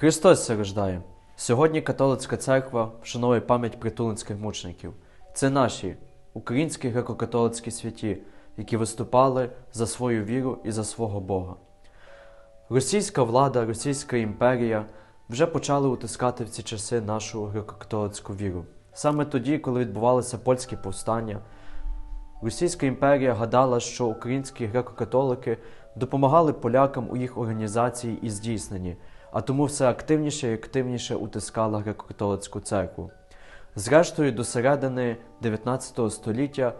Христос рождає. Сьогодні католицька церква вшановує пам'ять притулинських мучеників. Це наші українські греко-католицькі святі, які виступали за свою віру і за свого Бога. Російська влада, Російська імперія вже почали утискати в ці часи нашу греко-католицьку віру. Саме тоді, коли відбувалися польські повстання, Російська імперія гадала, що українські греко-католики допомагали полякам у їх організації і здійсненні, а тому все активніше і активніше утискала греко-католицьку церкву. Зрештою, до середини 19 століття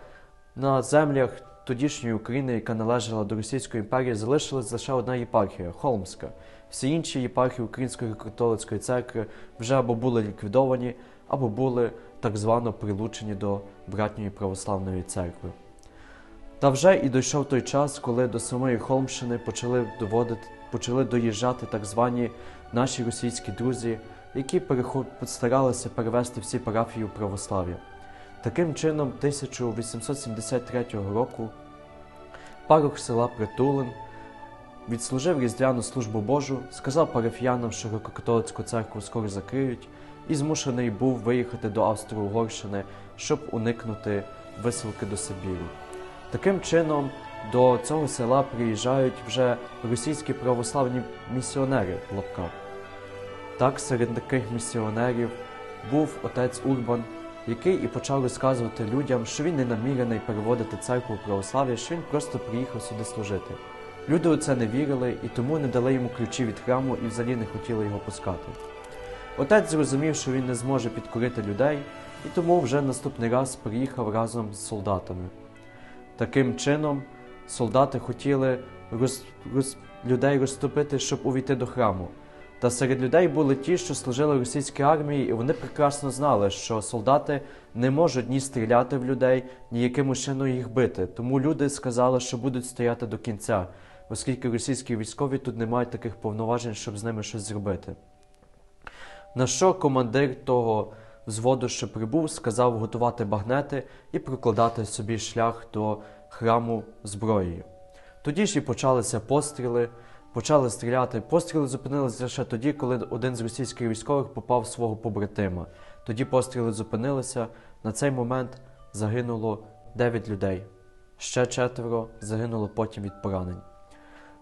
на землях тодішньої України, яка належала до Російської імперії, залишилась лише одна єпархія Холмська. Всі інші єпархії Української католицької церкви вже або були ліквідовані, або були так звано прилучені до братньої православної церкви. Та вже і дійшов той час, коли до самої Холмщини почали доводити, почали доїжджати так звані наші російські друзі, які постаралися перевести всі парафії у православ'я. Таким чином, 1873 року парох села Притулин відслужив різдвяну службу Божу, сказав парафіянам, що греко-католицьку церкву скоро закриють, і змушений був виїхати до Австро-Угорщини, щоб уникнути висилки до Сибіру. Таким чином, до цього села приїжджають вже російські православні місіонери в. Так, серед таких місіонерів був отець Урбан, який і почав розказувати людям, що він не намірений переводити церкву православ'я, що він просто приїхав сюди служити. Люди у це не вірили і тому не дали йому ключі від храму і взагалі не хотіли його пускати. Отець зрозумів, що він не зможе підкорити людей, і тому вже наступний раз приїхав разом з солдатами. Таким чином, солдати хотіли роз, роз, людей розтопити, щоб увійти до храму. Та серед людей були ті, що служили російській армії, і вони прекрасно знали, що солдати не можуть ні стріляти в людей, ні якимось чином їх бити. Тому люди сказали, що будуть стояти до кінця, оскільки російські військові тут не мають таких повноважень, щоб з ними щось зробити. На що командир того взводу, що прибув, сказав готувати багнети і прокладати собі шлях до храму зброєю. Тоді ж і почалися постріли, почали стріляти. Постріли зупинилися лише тоді, коли один з російських військових попав свого побратима. Тоді постріли зупинилися. На цей момент загинуло 9 людей. Ще четверо загинуло потім від поранень.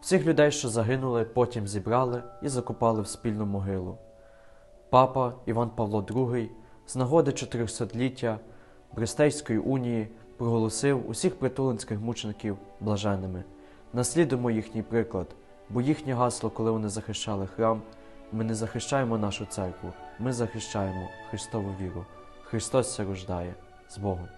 Всіх людей, що загинули, потім зібрали і закопали в спільну могилу. Папа Іван Павло II з нагоди 400-ліття Брестейської унії проголосив усіх притулинських мучеників блаженними. Наслідуємо їхній приклад, бо їхнє гасло, коли вони захищали храм, ми не захищаємо нашу церкву, ми захищаємо Христову віру. Христос се рождає з Богом.